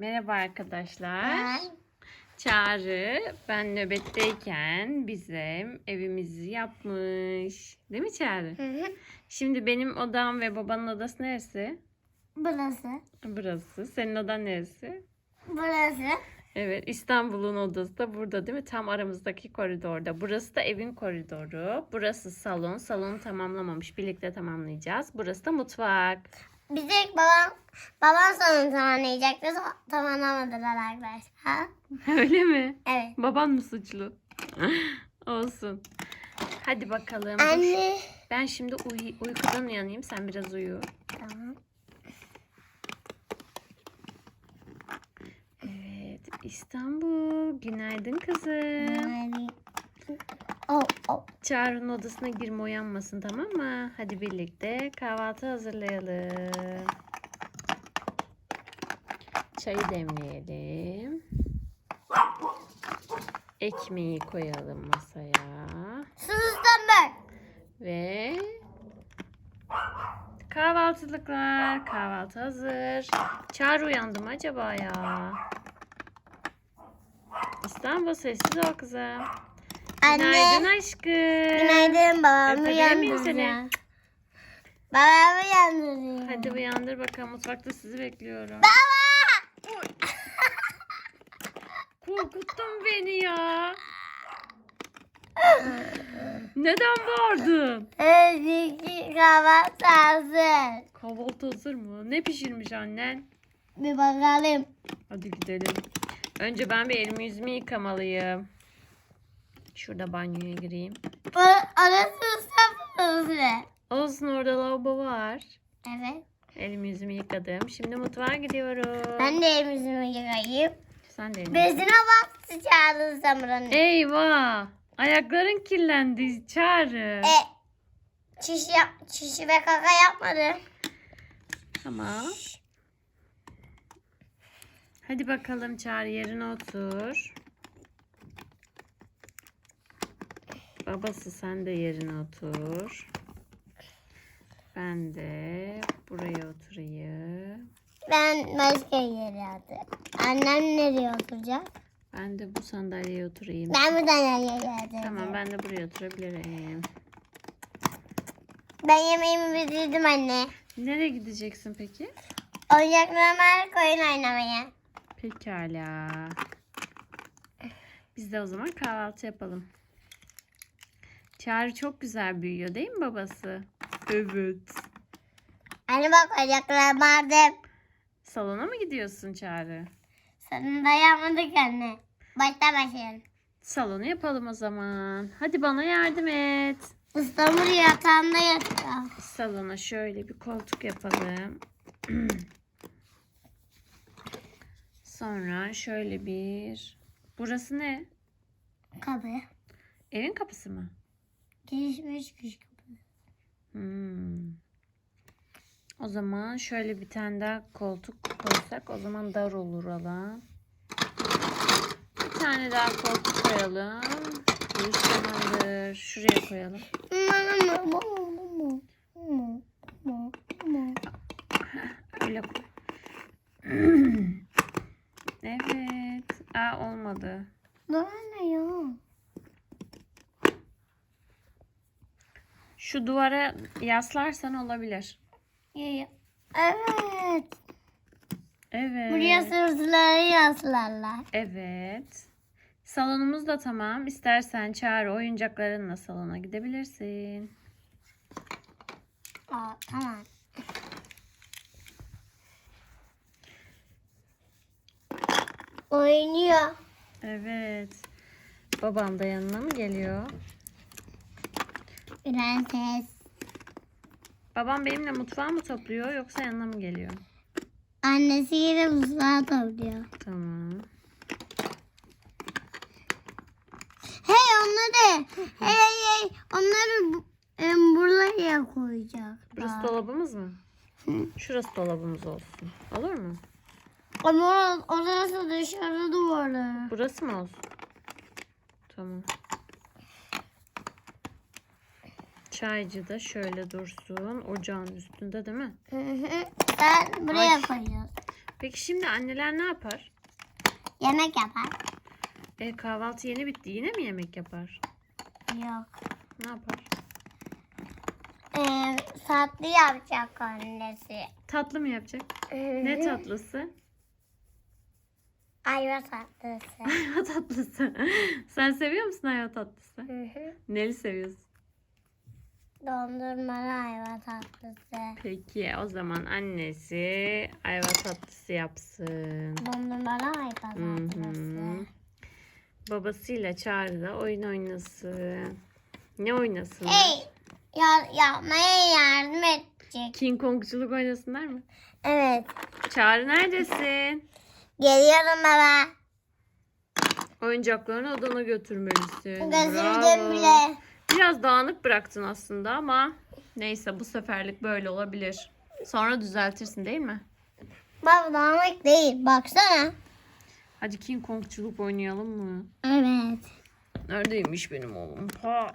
Merhaba arkadaşlar. Ben Çağrı ben nöbetteyken bizim evimizi yapmış. Değil mi Çağrı? Hı hı. Şimdi benim odam ve babanın odası neresi? burası. Burası. Senin odan neresi? Burası. Evet İstanbul'un odası da burada değil mi? Tam aramızdaki koridorda. Burası da evin koridoru. Burası salon. Salonu tamamlamamış. Birlikte tamamlayacağız. Burası da mutfak. Tek babam, babam sonunu tamamlayacaktı. Tamamlamadılar arkadaşlar. Öyle mi? Evet. Baban mı suçlu? Olsun. Hadi bakalım. Anne. Ben şimdi uy- uykudan uyanayım. Sen biraz uyu. Tamam. Evet. İstanbul. Günaydın kızım. Yani. Oh, oh. Çağrı'nın odasına girme uyanmasın tamam mı? Hadi birlikte kahvaltı hazırlayalım. Çayı demleyelim. Ekmeği koyalım masaya. Ben. Ve kahvaltılıklar. Kahvaltı hazır. Çağrı uyandı mı acaba ya? İstanbul sessiz ol kızım. Günaydın Anne. aşkım. Günaydın babamı Öpebilir miyim seni? uyandıracağım. Babamı uyandıracağım. Hadi uyandır bakalım. Mutfakta sizi bekliyorum. Baba. Korkuttun beni ya. Neden bağırdın? Özlük kahvaltı hazır. Kahvaltı hazır mı? Ne pişirmiş annen? Bir bakalım. Hadi gidelim. Önce ben bir elimi yüzümü yıkamalıyım. Şurada banyoya gireyim. Orası ıslak Olsun orada lavabo var. Evet. Elimi yüzümü yıkadım. Şimdi mutfağa gidiyorum. Ben de elimizi yıkayayım. Sen de elini. Bezine bak sıcağını. E, Eyvah! Ayakların kirlendi. Çağrı. e, çiş, yap, çiş ve kaka yapmadı. Tamam. Hadi bakalım Çağrı yerine otur. Babası sen de yerine otur. Ben de buraya oturayım. Ben başka yere otur. Annem nereye oturacak? Ben de bu sandalyeye oturayım. Ben buradan nereye oturacağım? Tamam ben de buraya oturabilirim. Ben yemeğimi bitirdim anne. Nereye gideceksin peki? Oyuncaklarımı alıp oyun oynamaya. Pekala. Biz de o zaman kahvaltı yapalım. Çağrı çok güzel büyüyor değil mi babası? Evet. Anne bak oyuncaklarımı aldım. Salona mı gidiyorsun Çağrı? Sonunda yapmadık anne. Başta başlayalım. Salonu yapalım o zaman. Hadi bana yardım et. İstanbul yatağında yatıyor. Salona şöyle bir koltuk yapalım. Sonra şöyle bir... Burası ne? Kapı. Evin kapısı mı? Gelişmiş güç kapı. Hmm. O zaman şöyle bir tane daha koltuk koysak o zaman dar olur alan. Bir tane daha koltuk koyalım. Bu tamamdır. Şuraya koyalım. Öyle koy. evet. Aa olmadı. Ne ya? Şu duvara yaslarsan olabilir. Evet. Evet. Buraya sırtıları yaslarlar. Evet. Salonumuz da tamam. İstersen çağrı oyuncaklarınla salona gidebilirsin. Aa, tamam. Oynuyor. Evet. Babam da yanına mı geliyor? Prenses. Babam benimle mutfağı mı topluyor yoksa yanına mı geliyor? Annesiyle mutfağı topluyor. Tamam. Hey onları, hey hey hey onları em, buraya koyacak. Burası dolabımız mı? Şurası dolabımız olsun. Olur mu? Ama orası dışarı duvarı. Burası mı olsun? Tamam. Çaycı da şöyle dursun. Ocağın üstünde değil mi? Hı hı. Sen buraya Ay. koyuyorsun. Peki şimdi anneler ne yapar? Yemek yapar. E, kahvaltı yeni bitti. Yine mi yemek yapar? Yok. Ne yapar? Ee, tatlı yapacak annesi. Tatlı mı yapacak? Ne tatlısı? Ayva tatlısı. Ayva tatlısı. Sen seviyor musun ayva tatlısı? Neli seviyorsun? Dondurmalı ayva tatlısı. Peki o zaman annesi ayva tatlısı yapsın. Dondurmalı ayva tatlısı. hı. Babasıyla Çağrı da oyun oynasın. Ne oynasın? Hey! Ya, yapmaya yardım edecek. King Kongculuk oynasınlar mı? Evet. Çağrı neredesin? Geliyorum baba. Oyuncaklarını odana götürmelisin. Bravo. bile. Biraz dağınık bıraktın aslında ama neyse bu seferlik böyle olabilir. Sonra düzeltirsin değil mi? Baba dağınık değil. Baksana. Hadi King Kongculuk oynayalım mı? Evet. Neredeymiş benim oğlum? Ha.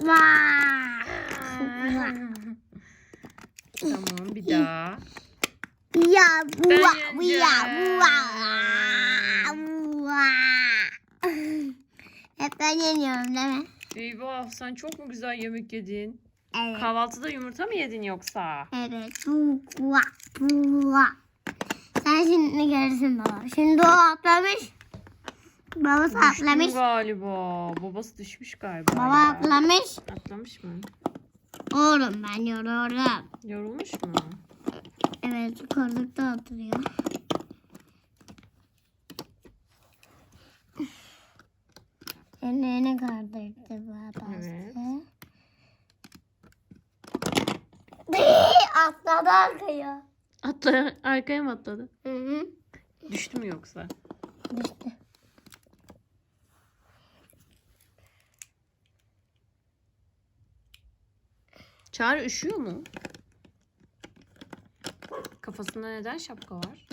Vaa. tamam bir daha. Ya bu ya bu Hep ben yeniyorum değil mi? Eyvah sen çok mu güzel yemek yedin? Evet. Kahvaltıda yumurta mı yedin yoksa? Evet. Bu bu bu Sen şimdi görürsün baba. Şimdi o atlamış. Babası atlamış. galiba. Babası düşmüş galiba. Baba ya. atlamış. Atlamış mı? Oğlum ben yoruyorum. Yorulmuş mu? Evet koltukta oturuyor. Ellerini kaldırdı babası. Evet. Atladı arkaya. Atla, arkaya mı atladı? Hı hı. Düştü mü yoksa? Düştü. Çağrı üşüyor mu? Kafasında neden şapka var?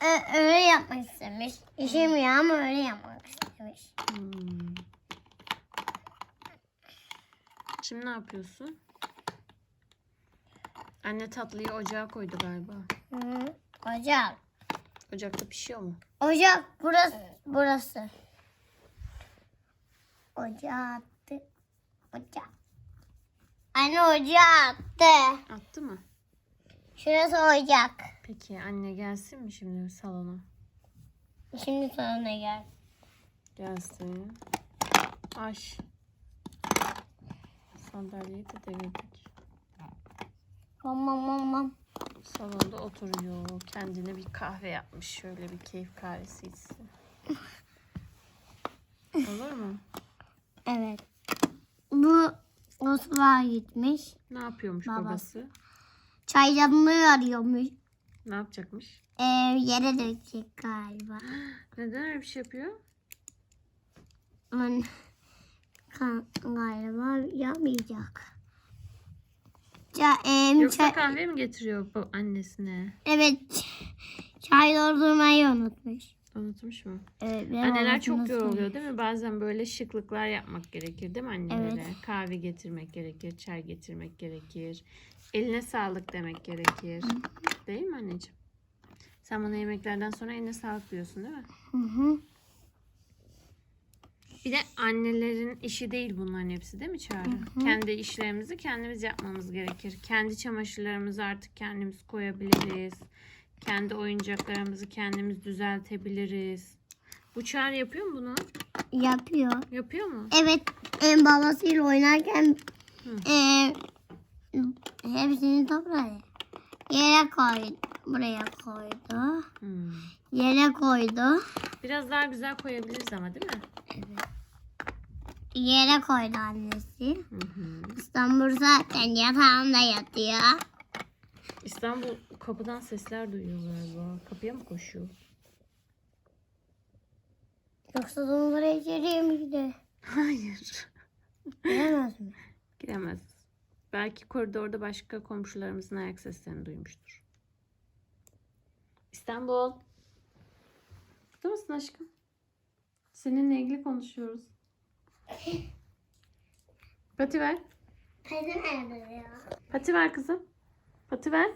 Ö- öyle yapmak istemiş. İşemiyor ama öyle yapmak istemiş. Hmm. Şimdi ne yapıyorsun? Anne tatlıyı ocağa koydu galiba. Hı. Ocak. Ocakta pişiyor mu? Ocak burası. Burası. Ocağı attı. Ocak. Anne ocağı attı. Attı mı? Şurası ocak. Peki anne gelsin mi şimdi salona? Şimdi sonuna gel. Gelsin. Aş. Sandalyeyi de devirdik. Mamam mamam. Salonda oturuyor. Kendine bir kahve yapmış. Şöyle bir keyif kahvesi içsin. Olur mu? Evet. Bu Osman gitmiş. Ne yapıyormuş Babası. babası? Çaydanlığı arıyormuş. Ne yapacakmış? Ee, yere dökecek galiba. Neden öyle bir şey yapıyor? Kan, galiba yapmayacak. Ça, em, Yoksa çay- kahve mi getiriyor bu annesine? evet. Çay doldurmayı unutmuş. Unutmuş mu? Evet, Anneler çok yoruluyor değil mi? Bazen böyle şıklıklar yapmak gerekir değil mi annelere? Evet. Kahve getirmek gerekir, çay getirmek gerekir. Eline sağlık demek gerekir. Değil mi anneciğim? Sen bana yemeklerden sonra eline sağlık diyorsun değil mi? Hı hı. Bir de annelerin işi değil bunların hepsi değil mi Çağrı? Kendi işlerimizi kendimiz yapmamız gerekir. Kendi çamaşırlarımızı artık kendimiz koyabiliriz. Kendi oyuncaklarımızı kendimiz düzeltebiliriz. Bu Çağrı yapıyor mu bunu? Yapıyor. Yapıyor mu? Evet, em, babasıyla oynarken Hı. em, hepsini topladı. Yere koydu. Buraya koydu. Hmm. Yere koydu. Biraz daha güzel koyabiliriz ama değil mi? Yere koydu annesi. Hı hı. İstanbul zaten yatağında yatıyor. İstanbul kapıdan sesler duyuyor galiba. Kapıya mı koşuyor? Yoksa donlara içeriye mi gidiyor? Hayır. Bilemez mi? Giremez. Belki koridorda başka komşularımızın ayak seslerini duymuştur. İstanbul. Burada mısın aşkım? Seninle ilgili konuşuyoruz. Pati ver. Kedi nerede ya? Pati ver kızım. Pati ver.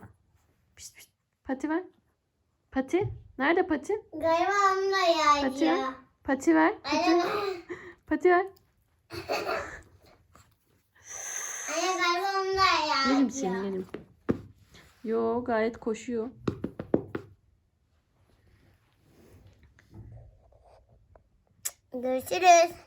Pişt pişt. Pati ver. Pati. Nerede pati? Galiba onu da Pati ver. Pati ver. Pati, Anne, pati ver. anne galiba onu da yağıyor. Yerim seni yerim. Yo gayet koşuyor. Görüşürüz.